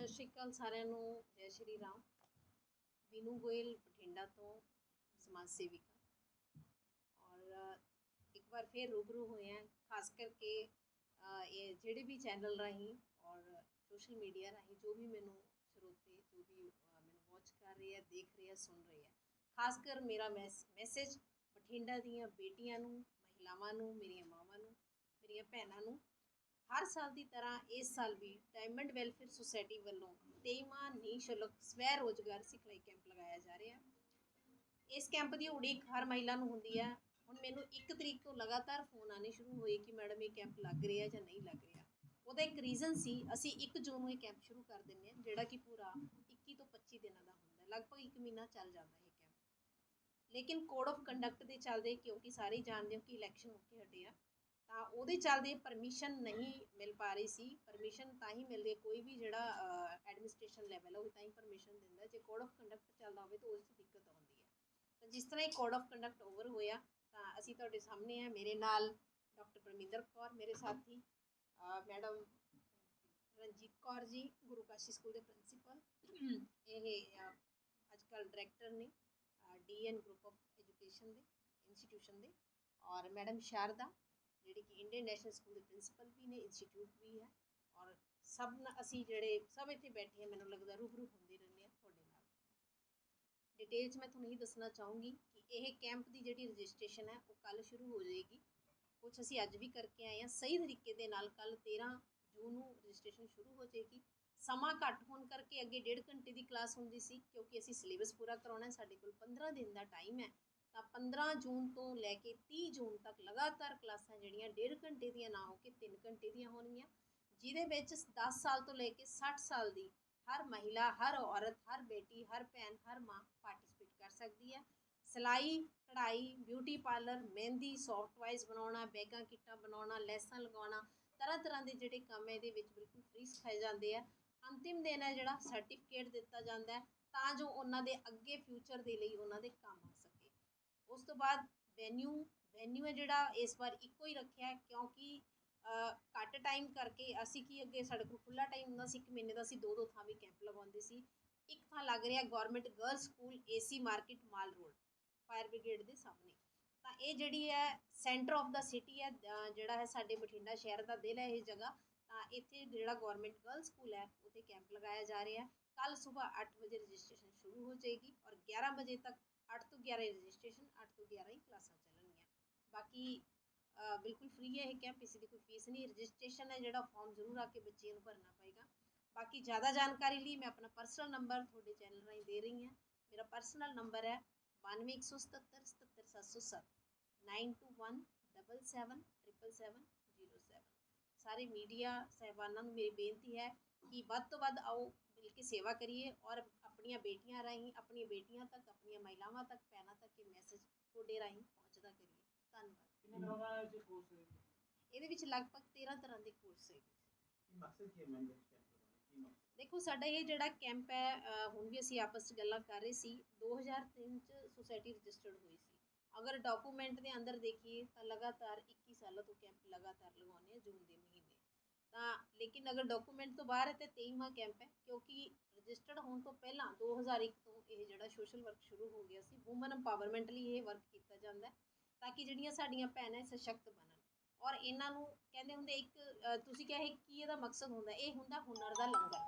ਸਤਿ ਸ਼੍ਰੀ ਅਕਾਲ ਸਾਰਿਆਂ ਨੂੰ, ਜੈ ਸ਼੍ਰੀ ਰਾਮ। ਵੀਨੂ ਗੋਇਲ ਬਠਿੰਡਾ ਤੋਂ ਸਮਾਜ ਸੇਵਿਕਾ। ਔਰ, ਇੱਕ ਵਾਰ ਫਿਰ ਰੂਬਰੂ ਹੋਏ ਹਾਂ ਖਾਸ ਕਰਕੇ ਇਹ ਜਿਹੜੇ ਵੀ ਚੈਨਲ ਰਾਹੀਂ ਔਰ ਸੋਸ਼ਲ ਮੀਡੀਆ ਰਾਹੀਂ ਜੋ ਵੀ ਮੈਨੂੰ ਸਰੋਤੇ, ਜੋ ਵੀ ਮੈਨੂੰ ਵਾਚ ਕਰ ਰਹੇ ਆ, ਦੇਖ ਰਹੇ ਆ, ਸੁਣ ਰਹੇ ਆ। ਖਾਸ ਕਰ ਮੇਰਾ ਮੈਸੇਜ ਬਠਿੰਡਾ ਦੀਆਂ ਬੇਟੀਆਂ ਨੂੰ, ਮਹਿਲਾਵਾਂ ਨੂੰ, ਮੇਰੀਆਂ ਮਾਵਾਂ ਨੂੰ, ਮੇਰੀਆਂ ਭੈਣਾਂ ਨੂੰ ਹਰ ਸਾਲ ਦੀ ਤਰ੍ਹਾਂ ਇਸ ਸਾਲ ਵੀ ਡਾਇਮੰਡ ਵੈਲਫੇਅਰ ਸੁਸਾਇਟੀ ਵੱਲੋਂ 23ਵਾਂ ਨਿਸ਼ੁਲਕ ਸਵੈ ਰੋਜ਼ਗਾਰ ਸਿਖਲਾਈ ਕੈਂਪ ਲਗਾਇਆ ਜਾ ਰਿਹਾ। ਹੈ ਇਸ ਕੈਂਪ ਦੀ ਉਡੀਕ ਹਰ ਮਹਿਲਾ ਨੂੰ ਹੁੰਦੀ ਹੈ ਹੁਣ ਮੈਨੂੰ 1 ਤਰੀਕ ਤੋਂ ਲਗਾਤਾਰ ਫੋਨ ਆਨੇ ਸ਼ੁਰੂ ਹੋਏ ਕਿ ਮੈਡਮ ਇਹ ਕੈਂਪ ਲੱਗ ਰਿਹਾ ਜਾਂ ਨਹੀਂ ਲੱਗ ਰਿਹਾ। ਉਹਦਾ ਇੱਕ ਰੀਜ਼ਨ ਸੀ, ਅਸੀਂ 1 ਜੂਨ ਨੂੰ ਇਹ ਕੈਂਪ ਸ਼ੁਰੂ ਕਰ ਦਿੰਦੇ ਹਾਂ, ਜਿਹੜਾ ਕਿ ਪੂਰਾ 21 ਤੋਂ 25 ਦਿਨਾਂ ਦਾ ਹੁੰਦਾ। ਹੈ ਲਗਭਗ 1 ਮਹੀਨਾ ਚੱਲ ਜਾਂਦਾ ਹੈ ਇਹ ਕੈਂਪ। ਲੇਕਿਨ ਕੋਡ ਆਫ ਕੰਡਕਟ ਦੇ ਚੱਲਦੇ ਕਿਉਂਕਿ ਸਾਰੇ ਹੀ ਜਾਣਦੇ ਹੋ ਕਿ ਇਲੈਕਸ਼ਨ ਹੋ ਕੇ ਹਟੇ ਆ। ਤਾਂ ਉਹਦੇ ਚੱਲਦੇ ਪਰਮਿਸ਼ਨ ਨਹੀਂ ਮਿਲ ਪਾ ਰਹੀ ਸੀ। ਪਰਮਿਸ਼ਨ ਤਾਂ ਹੀ ਮਿਲਦੀ ਕੋਈ ਵੀ ਜਿਹੜਾ ਐਡਮਿਨਿਸਟ੍ਰੇਸ਼ਨ ਲੈਵਲ ਉਹ ਤਾਂ ਹੀ ਪਰਮਿਸ਼ਨ ਦਿੰਦਾ। ਜੇ ਕੋਡ ਆਫ ਕੰਡਕਟ ਚੱਲਦਾ ਹੋਵੇ ਤਾਂ ਉਸ 'ਚ ਦਿੱਕਤ ਆਉਂਦੀ ਹੈ। ਤਾਂ ਜਿਸ ਤਰ੍ਹਾਂ ਇਹ ਕੋਡ ਆਫ ਕੰਡਕਟ ਓਵਰ ਹੋਇਆ, ਤਾਂ ਅਸੀਂ ਤੁਹਾਡੇ ਸਾਹਮਣੇ ਆ। ਮੇਰੇ ਨਾਲ ਡਾਕਟਰ ਪਰਮਿੰਦਰ ਕੌਰ, ਮੇਰੇ ਸਾਥੀ ਮੈਡਮ ਰਣਜੀਤ ਕੌਰ ਜੀ, ਗੁਰੂ ਕਾਸ਼ੀ ਸਕੂਲ ਦੇ ਪ੍ਰਿੰਸੀਪਲ ਇਹ ਅੱਜ ਕੱਲ੍ਹ ਡਾਇਰੈਕਟਰ ਨੇ ਡੀਐਨ ਗਰੁੱਪ ਆਫ ਐਜੂਕੇਸ਼ਨ ਦੇ ਇੰਸਟੀਟਿਊਸ਼ਨ ਦੇ। ਔਰ ਮੈਡਮ ਸ਼ਾਰਦਾ ਜਿਹੜੀ ਕਿ ਇੰਡੀਅਨ ਨੈਸ਼ਨਲ ਸਕੂਲ ਦੇ ਪ੍ਰਿੰਸੀਪਲ ਵੀ ਨੇ ਇੰਸਟੀਚਿਊਟ ਵੀ ਹੈ ਔਰ ਸਭ ਅਸੀਂ ਜਿਹੜੇ ਸਭ ਇੱਥੇ ਬੈਠੇ ਹਾਂ, ਮੈਨੂੰ ਲੱਗਦਾ ਰੂਬਰੂ ਹੁੰਦੇ ਰਹਿੰਦੇ ਆ ਤੁਹਾਡੇ ਨਾਲ। ਡਿਟੇਲ 'ਚ ਮੈਂ ਤੁਹਾਨੂੰ ਇਹ ਦੱਸਣਾ ਚਾਹੂੰਗੀ ਕਿ ਇਹ ਕੈਂਪ ਦੀ ਜਿਹੜੀ ਰਜਿਸਟ੍ਰੇਸ਼ਨ ਹੈ, ਉਹ ਕੱਲ ਸ਼ੁਰੂ ਹੋ ਜਾਏਗੀ। ਕੁਝ ਅਸੀਂ ਅੱਜ ਵੀ ਕਰਕੇ ਆਏ ਹਾਂ, ਸਹੀ ਤਰੀਕੇ ਦੇ ਨਾਲ ਕੱਲ 13 ਜੂਨ ਨੂੰ ਰਜਿਸਟ੍ਰੇਸ਼ਨ ਸ਼ੁਰੂ ਹੋ ਜਾਏਗੀ। ਸਮਾਂ ਘੱਟ ਹੋਣ ਕਰਕੇ ਅੱਗੇ ਡੇਢ ਘੰਟੇ ਦੀ ਕਲਾਸ ਹੁੰਦੀ ਸੀ, ਕਿਉਂਕਿ ਅਸੀਂ ਸਿਲੇਬਸ ਪੂਰਾ ਕਰਾਉਣਾ ਹੈ, ਸਾਡੇ ਕੋਲ 15 ਦਿਨ ਦਾ ਟਾਈਮ ਹੈ। ਤਾਂ 15 ਜੂਨ ਤੋਂ ਲੈ ਕੇ 30 ਜੂਨ ਤੱਕ ਲਗਾਤਾਰ ਕਲਾਸਾਂ ਜਿਹੜੀਆਂ ਡੇਢ ਘੰਟੇ ਦੀਆਂ ਨਾ ਹੋ ਕੇ 3 ਘੰਟੇ ਦੀਆਂ ਹੋਣਗੀਆਂ, ਜਿਹਦੇ ਵਿੱਚ 10 ਸਾਲ ਤੋਂ ਲੈ ਕੇ 60 ਸਾਲ ਦੀ ਹਰ ਮਹਿਲਾ, ਹਰ ਔਰਤ, ਹਰ ਬੇਟੀ, ਹਰ ਭੈਣ, ਹਰ ਮਾਂ ਪਾਰਟਿਸਿਪੇਟ ਕਰ ਸਕਦੀ ਹੈ। ਸਿਲਾਈ, ਕਢਾਈ beauty parlour mehndi soft toys ਬਣਾਉਣਾ, ਬੈਗਾਂ, ਕਿੱਟਾਂ ਬਣਾਉਣਾ, ਲੈਸਾਂ ਲਗਾਉਣਾ, ਤਰ੍ਹਾਂ ਤਰ੍ਹਾਂ ਦੇ ਜਿਹੜੇ ਕੰਮ ਇਹਦੇ ਵਿੱਚ ਬਿਲਕੁਲ ਫ੍ਰੀ ਸਿਖਾਏ ਜਾਂਦੇ ਆ। ਅੰਤਿਮ ਦਿਨ ਹੈ ਜਿਹੜਾ ਸਰਟੀਫਿਕੇਟ ਦਿੱਤਾ ਜਾਂਦਾ ਹੈ, ਤਾਂ ਜੋ ਉਹਨਾਂ ਦੇ ਅੱਗੇ ਫਿਊਚਰ ਦੇ ਲਈ ਉਹਨਾਂ ਦੇ ਕੰਮ ਆ ਉਸ ਤੋਂ ਬਾਅਦ ਵੈਨਿਊ ਵੈਨਿਊ ਹੈ ਜਿਹੜਾ ਇਸ ਵਾਰ ਇੱਕੋ ਹੀ ਰੱਖਿਆ ਕਿਉਂਕਿ ਘੱਟ ਟਾਈਮ ਕਰਕੇ ਅਸੀਂ ਕੀ ਅੱਗੇ ਸਾਡੇ ਕੋਲ ਖੁੱਲਾ ਟਾਈਮ ਹੁੰਦਾ ਸੀ, ਇੱਕ ਮਹੀਨੇ ਦਾ ਅਸੀਂ ਦੋ ਦੋ ਥਾਂ ਵੀ ਕੈਂਪ ਲਗਾਉਂਦੇ ਸੀ। ਇੱਕ ਥਾਂ ਲੱਗ ਰਿਹਾ government girl school AC market mall road fire brigade ਦੇ ਸਾਹਮਣੇ। ਤਾਂ ਇਹ ਜਿਹੜੀ ਹੈ ਸੈਂਟਰ ਆਫ ਦਾ ਸਿਟੀ ਹੈ ਜਿਹੜਾ ਹੈ ਸਾਡੇ ਬਠਿੰਡਾ ਸ਼ਹਿਰ ਦਾ ਦਿਲ ਹੈ ਇਹ ਜਗ੍ਹਾ। ਤਾਂ ਇੱਥੇ ਜਿਹੜਾ ਗਵਰਨਮੈਂਟ ਗਰਲ ਸਕੂਲ ਹੈ, ਉੱਥੇ ਕੈਂਪ ਲਗਾਇਆ ਜਾ ਰਿਹਾ ਹੈ। ਕੱਲ ਸਵੇਰ 8 ਵਜੇ ਰਜਿਸਟ੍ਰੇਸ਼ਨ ਸ਼ੁਰੂ ਹੋ ਜਾਏਗੀ ਔਰ 11 ਵਜੇ ਤੱਕ 8 ਤੋਂ 11 ਰਜਿਸਟ੍ਰੇਸ਼ਨ 8 ਤੋਂ 11 ਹੀ ਕਲਾਸਾਂ ਚੱਲਣਗੀਆਂ ਬਾਕੀ ਅ, ਬਿਲਕੁਲ ਫ੍ਰੀ ਹੈ ਇਹ ਕੈਂਪ ਕਿਸੇ ਦੀ ਕੋਈ ਫੀਸ ਨਹੀਂ ਰਜਿਸਟ੍ਰੇਸ਼ਨ ਹੈ ਜਿਹੜਾ ਫਾਰਮ ਜ਼ਰੂਰ ਆ ਕੇ ਬੱਚਿਆਂ ਨੂੰ ਭਰਨਾ ਪਏਗਾ ਬਾਕੀ ਜ਼ਿਆਦਾ ਜਾਣਕਾਰੀ ਲਈ ਮੈਂ ਆਪਣਾ ਪਰਸਨਲ ਨੰਬਰ ਤੁਹਾਡੇ ਚੈਨਲ ਰਾਹੀਂ ਦੇ ਰਹੀ ਹਾਂ ਮੇਰਾ ਪਰਸਨਲ ਨੰਬਰ ਹੈ 9177 77707 9217777707 ਸਾਰੇ ਮੀਡੀਆ ਸਹਿਬਾਨਾਂ ਨੂੰ ਮੇਰੀ ਬੇਨਤੀ ਹੈ ਕਿ ਵੱਧ ਤੋਂ ਵੱਧ ਆਓ ਮਿਲ ਕੇ ਸੇਵਾ ਕਰੀਏ ਔਰ ਆਪਣੀਆਂ ਬੇਟੀਆਂ ਰਾਹੀਂ ਆਪਣੀਆਂ ਬੇਟੀਆਂ ਤੱਕ ਆਪਣੀਆਂ ਮਹਿਲਾਵਾਂ ਤੱਕ ਭੈਣਾਂ ਤੱਕ ਇਹ ਮੈਸੇਜ ਤੁਹਾਡੇ ਰਾਹੀਂ ਪਹੁੰਚਦਾ ਕਰੀਏ। ਧੰਨਵਾਦ। ਇਹਦੇ ਵਿੱਚ ਲਗਭਗ 13 ਤਰ੍ਹਾਂ ਦੇ ਕੋਰਸ ਹੈਗੇ। ਕੀ ਮਕਸਦ ਕੀ ਹੈ ਮੈਮ ਇਸ ਕੈਂਪ ਦਾ? ਦੇਖੋ ਸਾਡਾ ਇਹ ਜਿਹੜਾ ਕੈਂਪ ਹੈ ਹੁਣ ਵੀ ਅਸੀਂ ਆਪਸ 'ਚ ਗੱਲਾਂ ਕਰ ਰਹੇ ਸੀ। 2003 ਚ ਸੁਸਾਇਟੀ ਰਜਿਸਟਰਡ ਹੋਈ ਸੀ। ਅਗਰ ਡਾਕੂਮੈਂਟ ਦੇ ਅੰਦਰ ਦੇਖੀਏ ਤਾਂ ਲਗਾਤਾਰ 21 ਸਾਲਾਂ ਤੋਂ ਕੈਂਪ ਲਗਾਤਾਰ ਲਗਾਉਂਦੇ ਆ ਜੂਨ ਦੇ ਮਹੀਨੇ। ਤਾਂ ਲੇਕਿਨ ਅਗਰ ਡਾਕੂਮੈਂਟ ਤੋਂ ਬਾਹਰ ਹੈ ਤੇ 23ਵਾਂ ਕੈਂਪ ਹੈ ਕਿਉਂਕਿ ਰਜਿਸਟਰਡ ਹੋਣ ਤੋਂ ਪਹਿਲਾਂ 2001 ਤੋਂ ਇਹ ਜਿਹੜਾ ਸੋਸ਼ਲ ਵਰਕ ਸ਼ੁਰੂ ਹੋ ਗਿਆ ਸੀ ਔਮਨ ਐਮਪਾਵਰਮੈਂਟ ਲਈ ਇਹ ਵਰਕ ਕੀਤਾ ਜਾਂਦਾ ਹੈ ਤਾਂ ਕਿ ਜਿਹੜੀਆਂ ਸਾਡੀਆਂ ਭੈਣਾਂ ਸਸ਼ਕਤ ਬਣਨ ਔਰ ਇਹਨਾਂ ਨੂੰ ਕਹਿੰਦੇ ਹੁੰਦੇ ਇੱਕ ਅ, ਤੁਸੀਂ ਕਿਹਾ ਇਹ ਕੀ ਇਹਦਾ ਮਕਸਦ ਹੁੰਦਾ? ਇਹ ਹੁੰਦਾ ਹੁਨਰ ਦਾ ਲੰਗਰ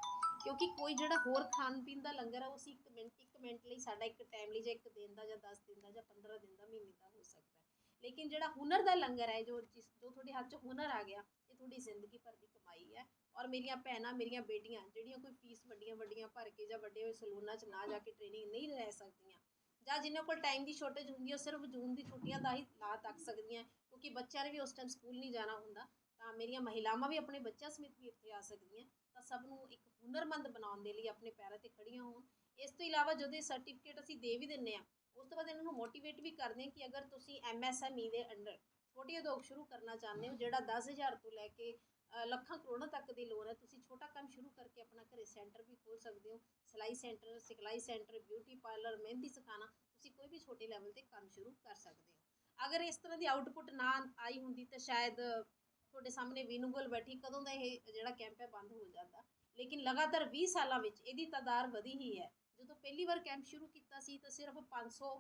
ਕਿਉਂਕਿ ਕੋਈ ਜਿਹੜਾ ਹੋਰ ਖਾਣ ਪੀਣ ਦਾ ਲੰਗਰ ਹੈ ਉਹ ਅਸੀਂ ਇੱਕ ਮਿੰਟ ਇੱਕ ਮਿੰਟ ਲਈ ਸਾਡਾ ਇੱਕ ਟਾਈਮ ਲਈ ਜਾਂ ਇੱਕ ਦਿਨ ਦਾ ਜਾਂ 10 ਦਿਨ ਦਾ ਜਾਂ 15 ਦਿਨ ਦਾ ਮਹੀਨੇ ਦਾ ਹੋ ਸਕਦਾ ਹੈ। ਲੇਕਿਨ ਜਿਹੜਾ ਹੁਨਰ ਦਾ ਲੰਗਰ ਹੈ ਜੋ ਜਿਸ ਜੋ ਤੁਹਾਡੇ ਹੱਥ 'ਚ ਹੁਨਰ ਆ ਗਿਆ ਇਹ ਤੁਹਾਡੀ ਜ਼ਿੰਦਗੀ ਭਰ ਦੀ ਕਮਾਈ ਹੈ ਔਰ ਮੇਰੀਆਂ ਭੈਣਾਂ, ਮੇਰੀਆਂ ਬੇਟੀਆਂ ਜਿਹੜੀਆਂ ਕੋਈ ਫੀਸ ਵੱਡੀਆਂ ਵੱਡੀਆਂ ਭਰ ਕੇ ਜਾਂ ਵੱਡੇ ਹੋਏ ਸਲੂਨਾਂ 'ਚ ਨਾ ਜਾ ਕੇ ਟ੍ਰੇਨਿੰਗ ਨਹੀਂ ਲੈ ਸਕਦੀਆਂ ਜਾਂ ਜਿਨ੍ਹਾਂ ਕੋਲ ਟਾਈਮ ਦੀ ਸ਼ੋਰਟੇਜ ਹੁੰਦੀ ਹੈ ਸਿਰਫ ਜੂਨ ਦੀ ਛੁੱਟੀਆਂ ਦਾ ਹੀ ਲਾ ਤੱਕ ਸਕਦੀਆਂ ਕਿਉਂਕਿ ਬੱਚਿਆਂ ਨੇ ਵੀ ਉਸ ਟਾਈਮ ਸਕੂਲ ਨਹੀਂ ਜਾਣਾ ਹੁੰਦਾ, ਤਾਂ ਮੇਰੀਆਂ ਮਹਿਲਾਵਾਂ ਵੀ ਆਪਣੇ ਬੱਚਿਆਂ ਸਮੇਤ ਵੀ ਇੱਥੇ ਆ ਸਕਦੀਆਂ ਤਾਂ ਸਭ ਨੂੰ ਇੱਕ ਹੁਨਰਮੰਦ ਬਣਾਉਣ ਦੇ ਲਈ ਆਪਣੇ ਪੈਰਾਂ ਤੇ ਖੜੀਆਂ ਹੋਣ। ਇਸ ਤੋਂ ਇਲਾਵਾ ਜਦੋਂ ਇਹ ਸਰਟੀਫਿਕੇਟ ਅਸੀਂ ਦੇ ਵੀ ਦਿੰਨੇ ਆ ਉਸ ਤੋਂ ਬਾਅਦ ਇਹਨਾਂ ਨੂੰ ਮੋਟੀਵੇਟ ਵੀ ਕਰਦੇ ਹਾਂ ਕਿ ਅਗਰ ਤੁਸੀਂ ਐਮਐਸਐਮਈ ਦੇ ਅੰਡਰ ਛੋਟੀ ਉਦਯੋਗ ਸ਼ੁਰੂ ਕਰਨਾ ਚਾਹੁੰਦੇ ਹੋ, ਜਿਹੜਾ 10000 ਤੋਂ ਲੈ ਕੇ ਲੱਖਾਂ ਕਰੋੜਾਂ ਤੱਕ ਦੀ ਲੋਨ ਹੈ। ਤੁਸੀਂ ਛੋਟਾ ਕੰਮ ਸ਼ੁਰੂ ਕਰਕੇ ਆਪਣਾ ਘਰੇ ਸੈਂਟਰ ਵੀ ਖੋਲ ਸਕਦੇ ਹੋ। ਸਿਲਾਈ ਸੈਂਟਰ, ਸਿਖਲਾਈ ਸੈਂਟਰ ਬਿਊਟੀ ਪਾਰਲਰ ਮਹਿੰਦੀ ਸਿਖਾਉਣਾ ਤੁਸੀਂ ਕੋਈ ਵੀ ਛੋਟੇ ਲੈਵਲ ਤੇ ਕੰਮ ਸ਼ੁਰੂ ਕਰ ਸਕਦੇ ਹੋ। ਅਗਰ ਇਸ ਤਰ੍ਹਾਂ ਦੀ ਆਊਟਪੁੱਟ ਨਾ ਆਈ ਹੁੰਦੀ ਤਾਂ ਸ਼ਾਇਦ ਤੁਹਾਡੇ ਸਾਹਮਣੇ ਵੀਨੂਗਲ ਬੈਠੀ, ਕਦੋਂ ਦਾ ਇਹ ਜਿਹੜਾ ਕੈਂਪ ਹੈ ਬੰਦ ਹੋ ਜਾਂਦਾ। ਲੇਕਿਨ ਲਗਾਤਾਰ 20 ਸਾਲਾਂ ਵਿੱਚ ਇਹਦੀ ਤਾਦਾਦ ਵਧੀ ਹੀ ਹੈ। ਜਦੋਂ ਪਹਿਲੀ ਵਾਰ ਕੈਂਪ ਸ਼ੁਰੂ ਕੀਤਾ ਸੀ ਤਾਂ ਸਿਰਫ 500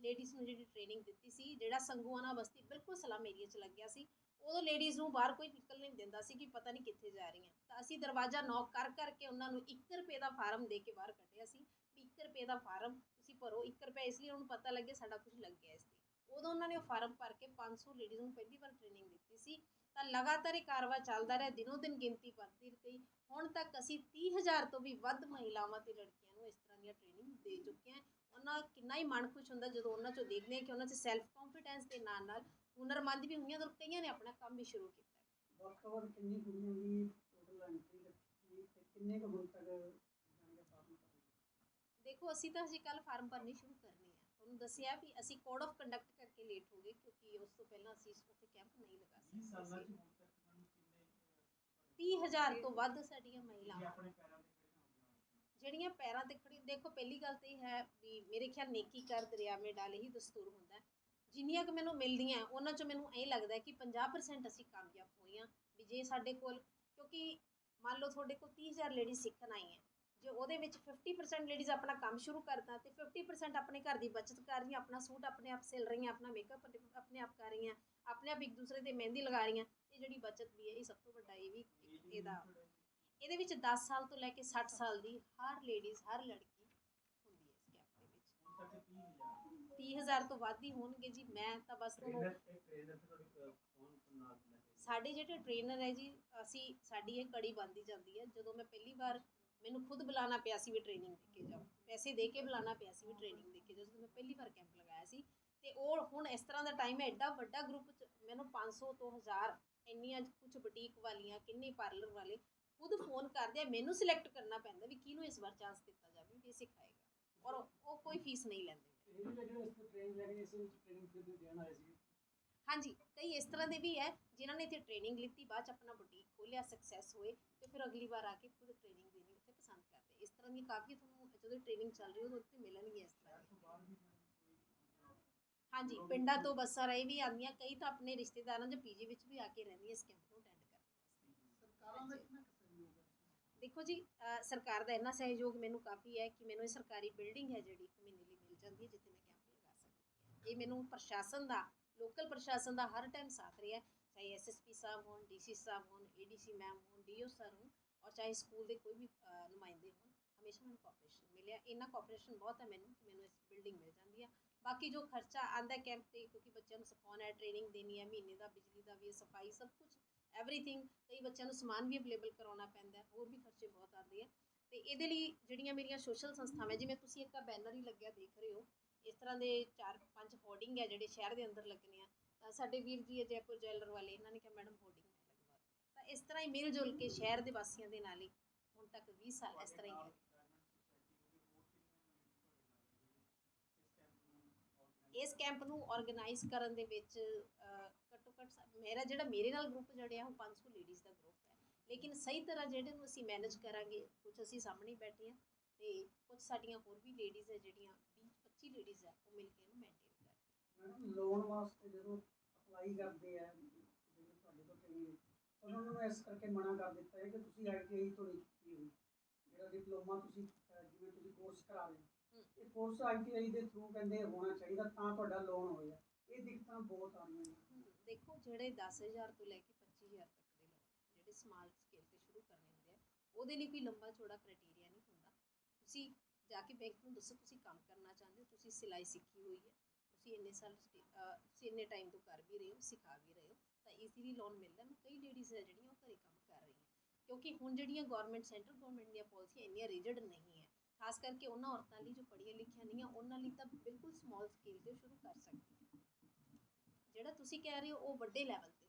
ਲੇਡੀਜ਼ ਨੂੰ ਜਿਹੜੀ ਟ੍ਰੇਨਿੰਗ ਦਿੱਤੀ ਸੀ, ਜਿਹੜਾ ਸੰਗੂਆਨਾ ਬਸਤੀ ਬਿਲਕੁਲ ਸਲਮ ਏਰੀਆ 'ਚ ਲੱਗਿਆ ਸੀ, ਉਦੋਂ ਲੇਡੀਜ਼ ਨੂੰ ਬਾਹਰ ਕੋਈ ਨਿਕਲ ਨਹੀਂ ਦਿੰਦਾ ਸੀ ਕਿ ਪਤਾ ਨਹੀਂ ਕਿੱਥੇ ਜਾ ਰਹੀਆਂ। ਤਾਂ ਅਸੀਂ ਦਰਵਾਜ਼ਾ ਨੌਕ ਕਰ, ਕਰਕੇ ਉਹਨਾਂ ਨੂੰ 1 ਰੁਪਏ ਦਾ ਫਾਰਮ ਦੇ ਕੇ ਬਾਹਰ ਕੱਢਿਆ ਸੀ ਵੀ 1 ਰੁਪਏ ਦਾ ਫਾਰਮ ਤੁਸੀਂ ਭਰੋ 1 ਰੁਪਏ ਇਸ ਲਈ ਉਹਨੂੰ ਪਤਾ ਲੱਗੇ ਸਾਡਾ ਕੁਝ ਲੱਗ ਗਿਆ ਇਸ ਤੇ। ਉਦੋਂ ਉਹਨਾਂ ਨੇ ਉਹ ਫਾਰਮ ਭਰ ਕੇ 500 ਲੇਡੀਜ਼ ਨੂੰ ਪਹਿਲੀ ਵਾਰ ਟ੍ਰੇਨਿੰਗ ਦਿੱਤੀ ਸੀ। ਤਾਂ ਲਗਾਤਾਰ ਇਹ ਕਾਰਵਾ ਚੱਲਦਾ ਰਿਹਾ, ਦਿਨੋ ਦਿਨ ਗਿਣਤੀ ਵੱਧਦੀ ਗਈ ਹੁਣ ਤੱਕ ਅਸੀਂ 30000 ਤੋਂ ਵੀ ਵੱਧ ਮਹਿਲਾਵਾਂ ਤੇ ਲੜਕੀਆਂ ਨੂੰ ਇਸ ਤਰ੍ਹਾਂ ਦੀਆਂ ਟ੍ਰੇਨਿੰਗ ਦੇ ਚੁੱਕੇ ਹਾਂ। ਉਹਨਾਂ ਕਿੰਨਾ ਹੀ ਮਨ ਖੁਸ਼ ਹੁੰਦਾ ਜਦੋਂ ਉਹਨਾਂ ਚੋਂ ਦੇਖਦੇ ਹਾਂ ਕਿ ਉਹਨਾਂ 'ਚ ਸੈਲਫ ਕੌਨਫੀਡੈਂਸ ਦੇ ਨਾਲ ਨਾਲ ਹੁਨਰਮੰਦ ਵੀ ਹੋਈਆਂ ਤੇ ਕਈਆਂ ਨੇ ਆਪਣਾ ਕੰਮ ਵੀ ਸ਼ੁਰੂ ਕੀਤਾ ਵੱਖ ਵੱਖ ਕਿੰਨੀ ਕੁੜੀਆਂ ਦੀ ਟੋਟਲ ਐਂਟਰੀ ਰੱਖੀ ਤੇ ਕਿੰਨੇ ਕੁ ਹੁਣ ਤੱਕ ਜਾਣਗੇ ਫਾਰਮ ਭਰੇ ਦੇਖੋ ਅਸੀਂ ਤਾਂ ਹਜੇ ਕੱਲ ਫਾਰਮ ਭਰਨੇ ਸ਼ੁਰੂ ਕਰਨੇ ਆ। ਤੁਹਾਨੂੰ ਦੱਸਿਆ ਵੀ ਅਸੀਂ ਕੋਡ ਆਫ ਕੰਡਕਟ ਕਰਕੇ ਲੇਟ ਹੋ ਗਏ ਕਿਉਂਕਿ ਉਸ ਤੋਂ ਪਹਿਲਾਂ ਅਸੀਂ ਉੱਥੇ ਕੈਂਪ ਨਹੀਂ ਲਗਾ 20 ਸਾਲਾਂ ਸਕਦੇ ਚ ਹੁਣ ਤੱਕ ਮੈਮ ਕਿੰਨੇ 30000 ਤੋਂ ਵੱਧ ਸਾਡੀਆਂ ਮਹਿਲਾਵਾਂ ਆਪਣੇ ਪੈਰਾਂ ਜਿਹੜੀਆਂ ਪੈਰਾਂ ਤੇ ਖੜੀ, ਦੇਖੋ ਪਹਿਲੀ ਗੱਲ ਤੇ ਹੈ ਵੀ ਮੇਰੇ ਖਿਆਲ ਨੇਕੀ ਕਰ ਦਰਿਆਵੇਂ ਡਾਲੇ ਹੀ ਦਸਤੂਰ ਹੁੰਦਾ ਜਿੰਨੀਆਂ ਕਿ ਮੈਨੂੰ ਮਿਲਦੀਆਂ, ਉਹਨਾਂ ਚੋਂ ਮੈਨੂੰ ਇਹ ਲੱਗਦਾ ਕਿ 50% ਅਸੀਂ ਕਾਮਯਾਬ ਹੋਈਆਂ ਵੀ ਜੇ ਸਾਡੇ ਕੋਲ, ਕਿਉਂਕਿ ਮੰਨ ਲਓ ਤੁਹਾਡੇ ਕੋਲ 30000 ਲੇਡੀ ਸਿੱਖਣ ਆਈਆਂ ਜੇ ਉਹਦੇ ਵਿੱਚ 50% ਲੇਡੀਜ਼ ਆਪਣਾ ਕੰਮ ਸ਼ੁਰੂ ਕਰਦਾ ਤੇ 50% ਆਪਣੇ ਘਰ ਦੀ ਬਚਤ ਕਰ ਰਹੀਆਂ, ਆਪਣਾ ਸੂਟ ਆਪਣੇ ਆਪ ਸਿਲ ਰਹੀਆਂ, ਆਪਣਾ ਮੇਕਅਪ ਆਪਣੇ ਆਪ ਕਰ ਰਹੀਆਂ, ਆਪਣੇ ਆਪ ਇੱਕ ਦੂਸਰੇ ਤੇ ਮਹਿੰਦੀ ਲਗਾ ਰਹੀਆਂ, ਇਹ ਜਿਹੜੀ ਬਚਤ ਵੀ ਹੈ, ਇਹ ਸਭ ਤੋਂ ਵੱਡਾ ਇਹ ਵੀ ਇਹਦਾ ਇਹਦੇ ਵਿੱਚ 10 ਸਾਲ ਤੋਂ ਲੈ ਕੇ 60 ਸਾਲ ਦੀ ਹਰ ਲੇਡੀਜ਼ ਹਰ ਲੜਕੀ ਹੁੰਦੀ ਹੈ ਇਸ ਕੈਂਪ ਦੇ ਵਿੱਚ। ਹੁਣ ਤੱਕ 30000 30000 ਤੋਂ ਵੱਧ ਹੀ ਹੋਣਗੇ ਜੀ ਮੈਂ ਤਾਂ ਬਸ ਤੁਹਾਨੂੰ ਸਾਡੇ ਜਿਹੜੇ ਟ੍ਰੇਨਰ ਹੈ ਜੀ ਅਸੀਂ ਸਾਡੀ ਇਹ ਕੜੀ ਬੰਦੀ ਜਾਂਦੀ ਹੈ। ਜਦੋਂ ਮੈਂ ਪਹਿਲੀ ਵਾਰ ਮੈਨੂੰ ਖੁਦ ਬੁਲਾਉਣਾ ਪਿਆ ਸੀ ਵੀ ਟ੍ਰੇਨਿੰਗ ਦੇ ਕੇ ਜਾਓ ਪੈਸੇ ਦੇ ਕੇ ਬੁਲਾਉਣਾ ਪਿਆ ਸੀ ਵੀ ਟ੍ਰੇਨਿੰਗ ਦੇ ਕੇ ਜਾਓ ਜਦੋਂ ਮੈਂ ਪਹਿਲੀ ਵਾਰ ਕੈਂਪ ਲਗਾਇਆ ਸੀ। ਤੇ ਉਹ ਹੁਣ ਇਸ ਤਰ੍ਹਾਂ ਦਾ ਟਾਈਮ ਹੈ ਐਡਾ ਵੱਡਾ ਗਰੁੱਪ ਮੈਨੂੰ 500 ਤੋਂ 1000 ਇੰਨੀਆਂ ਕੁਝ ਬੁਟੀਕ ਵਾਲੀਆਂ ਕਿੰਨੇ ਪਾਰਲਰ ਵਾਲੇ ਖੁਦ ਫੋਨ ਕਰਦੇ ਆ ਮੈਨੂੰ ਸਿਲੈਕਟ ਕਰਨਾ ਪੈਂਦਾ ਵੀ ਕਿਹਨੂੰ ਇਸ ਵਾਰ ਚਾਂਸ ਦਿੱਤਾ ਜਾਵੇ ਵੀ ਇਹ ਸਿਖਾਏਗਾ। ਔਰ ਉਹ ਕੋਈ ਫੀਸ ਨਹੀਂ ਲੈਂਦੇ। ਹਾਂਜੀ ਕਈ ਇਸ ਤਰ੍ਹਾਂ ਦੇ ਵੀ ਹੈ ਜਿਨ੍ਹਾਂ ਨੇ ਇੱਥੇ ਟ੍ਰੇਨਿੰਗ ਲਿੱਤੀ ਬਾਅਦ ਚ ਆਪਣਾ ਬੁਟੀਕ ਖੋਲਿਆ ਸਕਸੈਸ ਹੋਏ ਤੇ ਫਿਰ ਅਗਲੀ ਵਾਰ ਆ ਕੇ ਖੁਦ ਟ੍ਰੇਨਿੰਗ ਦੇਣੀ ਉੱਥੇ ਪਸੰਦ ਕਰਦੇ। ਇਸ ਤਰ੍ਹਾਂ ਦੀ ਕਾਫੀ ਤੁਹਾਨੂੰ ਜਦੋਂ ਟ੍ਰੇਨਿੰਗ ਚੱਲ ਰਹੀ ਹੋਵੇ ਉੱਥੇ ਮਿਲਣਗੀਆਂ ਇਸ ਤਰ੍ਹਾਂ ਕੋਈ ਹਾਂਜੀ ਪਿੰਡਾਂ ਤੋਂ ਬੱਸਾਂ ਰਾਹੀਂ ਵੀ ਆਉਂਦੀਆਂ ਕਈ ਤਾਂ ਆਪਣੇ ਰਿਸ਼ਤੇਦਾਰਾਂ ਦੇ ਪੀਜੀ ਵਿੱਚ ਵੀ ਆ ਕੇ ਰਹਿੰਦੀਆਂ ਇਸ ਕੈਂਪ ਨੂੰ ਅਟੈਂਡ ਕਰਨ ਵਾਸਤੇ। ਸਰਕਾਰਾਂ ਦਾ ਦੇਖੋ ਜੀ ਸਰਕਾਰ ਦਾ ਇੰਨਾ ਸਹਿਯੋਗ ਮੈਨੂੰ ਕਾਫੀ ਹੈ ਕਿ ਮੈਨੂੰ ਇਹ ਸਰਕਾਰੀ ਬਿਲਡਿੰਗ ਹੈ ਜਿਹੜੀ ਮਹੀਨੇ ਲਈ ਮਿਲ ਜਾਂਦੀ ਹੈ, ਜਿੱਥੇ ਮੈਂ ਕੈਂਪ ਲਗਾ ਸਕਦੀ ਹਾਂ। ਇਹ ਮੈਨੂੰ ਪ੍ਰਸ਼ਾਸਨ ਦਾ, ਲੋਕਲ ਪ੍ਰਸ਼ਾਸਨ ਦਾ ਹਰ ਟਾਈਮ ਸਾਥ ਰਿਹਾ ਚਾਹੇ ਐਸਐਸਪੀ ਸਾਹਿਬ ਹੋਣ ਡੀਸੀ ਸਾਹਿਬ ਹੋਣ ਏਡੀਸੀ ਮੈਮ ਹੋਣ ਡੀਓ ਸਰ ਹੋਣ, ਔਰ ਚਾਹੇ ਸਕੂਲ ਦੇ ਕੋਈ ਵੀ ਨੁਮਾਇੰਦੇ ਹੋਣ, ਹਮੇਸ਼ਾ ਮੈਨੂੰ ਕੋਆਪਰੇਸ਼ਨ ਮਿਲਿਆ। ਇਹਨਾਂ ਕੋਆਪਰੇਸ਼ਨ ਬਹੁਤ ਹੈ ਮੈਨੂੰ ਕਿ ਮੈਨੂੰ ਇਸ ਬਿਲਡਿੰਗ ਮਿਲ ਜਾਂਦੀ ਹੈ। ਬਾਕੀ ਜੋ ਖਰਚਾ ਆਂਦਾ ਕੈਂਪ ਤੇ, ਕਿਉਂਕਿ ਬੱਚਿਆਂ ਨੂੰ ਸਿਖਾਉਣਾ ਹੈ ਟ੍ਰੇਨਿੰਗ ਦੇਣੀ ਹੈ, ਮਹੀਨੇ ਦਾ ਬਿਜਲੀ ਦਾ ਵੀ ਸਫ਼ਾਈ ਸਭ ਕੁਝ ਐਵਰੀਥਿੰਗ ਕਈ ਬੱਚਿਆਂ ਨੂੰ ਸਮਾਨ ਵੀ ਅਵੇਲੇਬਲ ਕਰਾਉਣਾ ਪੈਂਦਾ ਹੈ ਹੋਰ ਵੀ ਖਰਚੇ ਬਹੁਤ ਆਉਂਦੇ ਆ ਤੇ ਇਹਦੇ ਲਈ ਜਿਹੜੀਆਂ ਮੇਰੀਆਂ ਸੋਸ਼ਲ ਸੰਸਥਾਵਾਂ ਜਿਵੇਂ ਤੁਸੀਂ ਇੱਕ ਬੈਨਰ ਹੀ ਲੱਗਿਆ ਦੇਖ ਰਹੇ ਹੋ ਇਸ ਤਰ੍ਹਾਂ ਦੇ ਚਾਰ ਪੰਜ ਹੋਰਡਿੰਗ ਹੈ ਜਿਹੜੇ ਸ਼ਹਿਰ ਦੇ ਅੰਦਰ ਲੱਗਣੇ ਆ। ਤਾਂ ਸਾਡੇ ਵੀਰ ਜੀ ਹੈ ਜੈਪੁਰ ਜੈਲਰ ਵਾਲੇ ਇਹਨਾਂ ਨੇ ਕਿਹਾ ਮੈਡਮ ਹੋਰਡਿੰਗ ਮੈਂ ਲਗਵਾ ਦਿੰਦਾ ਤਾਂ ਇਸ ਤਰ੍ਹਾਂ ਹੀ ਮਿਲ ਜੁਲ ਕੇ ਸ਼ਹਿਰ ਦੇ ਵਾਸੀਆਂ ਦੇ ਨਾਲ ਹੀ ਹੁਣ ਤੱਕ 20 ਸਾਲ ਇਸ ਤਰ੍ਹਾਂ ਹੀ ਹੈ ਇਸ ਕੈਂਪ ਨੂੰ ਆਰਗੇਨਾਈਜ਼ ਕਰਨ ਦੇ ਵਿੱਚ ਅਹ, ਘੱਟੋ ਮੇਰਾ ਜਿਹੜਾ ਮੇਰੇ ਨਾਲ ਗਰੁੱਪ ਜੜਿਆ ਉਹ 500 ਲੇਡੀਜ਼ ਦਾ ਗਰੁੱਪ ਹੈ। ਲੇਕਿਨ ਸਹੀ ਤਰ੍ਹਾਂ ਜਿਹੜੇ ਨੂੰ ਅਸੀਂ ਮੈਨੇਜ ਕਰਾਂਗੇ ਕੁਝ ਅਸੀਂ ਸਾਹਮਣੇ ਬੈਠੇ ਹਾਂ ਤੇ ਕੁਝ ਸਾਡੀਆਂ ਹੋਰ ਵੀ ਲੇਡੀਜ਼ ਹੈ ਜਿਹੜੀਆਂ 20 25 ਲੇਡੀਜ਼ ਹੈ ਉਹ ਮਿਲ ਕੇ ਇਹਨੂੰ ਮੇਨਟੇਨ ਕਰ ਮੈਡਮ ਲੋਨ ਵਾਸਤੇ ਜਦੋਂ ਅਪਲਾਈ ਕਰਦੇ ਆ ਜਿਵੇਂ ਤੁਹਾਡੇ ਤੋਂ ਟ੍ਰੇਨਿੰਗ ਉਹਨਾਂ ਨੂੰ ਇਸ ਕਰਕੇ ਮਨਾ ਕਰ ਦਿੱਤਾ ਹੈ ਕਿ ਤੁਸੀਂ ਆਈਟੀਆਈ ਤੋਂ ਨਹੀਂ ਕੀਤੀ ਹੋਈ। ਜਿਹੜਾ ਡਿਪਲੋਮਾ ਤੁਸੀਂ ਜਿਵੇਂ ਤੁਸੀਂ ਕੋਰਸ ਕਰਾ। ਹੋ ਇਹ ਕੋਰਸ ਆਈਟੀਆਈ ਦੇ ਥਰੂ ਕਹਿੰਦੇ ਹੋਣਾ ਚਾਹੀਦਾ ਤਾਂ ਤੁਹਾਡਾ ਲੋਨ ਹੋਇਆ। ਇਹ ਦਿੱਕਤਾਂ ਬਹੁਤ ਆ ਰਹੀਆਂ ਨੇ। ਦੇਖੋ ਜਿਹੜੇ 10000 ਤੋਂ ਲੈ ਕੇ 25000 ਤੱਕ ਦੇ ਲੋਨ ਜਿਹੜੇ ਸਮਾਲ ਸਕੇਲ ਤੇ ਸ਼ੁਰੂ ਕਰਨੇ ਹੁੰਦੇ ਆ, ਉਹਦੇ ਲਈ ਕੋਈ ਲੰਬਾ ਚੌੜਾ ਕ੍ਰਾਈਟੇਰੀਆ ਨਹੀਂ ਹੁੰਦਾ। ਤੁਸੀਂ ਜਾ ਕੇ ਬੈਂਕ ਨੂੰ ਦੱਸੋ ਤੁਸੀਂ ਕੰਮ ਕਰਨਾ ਚਾਹੁੰਦੇ ਹੋ, ਤੁਸੀਂ ਸਿਲਾਈ ਸਿੱਖੀ ਹੋਈ ਹੈ, ਤੁਸੀਂ ਇੰਨੇ ਸਾਲ ਸਟੇ- ਅਹ ਤੁਸੀਂ ਇੰਨੇ ਟਾਈਮ ਤੋਂ ਕਰ ਵੀ ਰਹੇ ਹੋ, ਸਿਖਾ ਵੀ ਰਹੇ ਹੋ, ਤਾਂ ਈਜ਼ੀਲੀ ਲੋਨ ਮਿਲਦਾ। ਮੈਂ ਕਈ ਲੇਡੀਜ਼ ਹੈ ਜਿਹੜੀਆਂ ਉਹ ਘਰੇ ਕੰਮ ਕਰ ਰਹੀਆਂ। ਕਿਉਂਕਿ ਹੁਣ ਜਿਹੜੀਆਂ ਗਵਰਨਮੈਂਟ ਸੈਂਟਰ ਗਵਰਨਮੈਂਟ ਦੀਆਂ ਪਾਲਿਸੀਆਂ ਇੰਨੀਆਂ ਰਿਜਿਡ ਨਹੀਂ ਹੈ। ਖਾਸ ਕਰਕੇ ਉਹਨਾਂ ਔਰਤਾਂ ਲਈ ਜੋ ਪੜ੍ਹੀਆਂ ਲਿਖੀਆਂ ਨਹੀਂ ਆ, ਉਹਨਾਂ ਲਈ ਤਾਂ ਬਿਲਕੁਲ ਸਮਾਲ ਸਕੇਲ ਤੇ ਸ਼ੁਰੂ ਕਰ ਸਕਦੀਆਂ ਜਿਹੜਾ ਤੁਸੀਂ ਕਹਿ ਰਹੇ ਹੋ ਉਹ ਵੱਡੇ ਲੈਵਲ ਤੇ।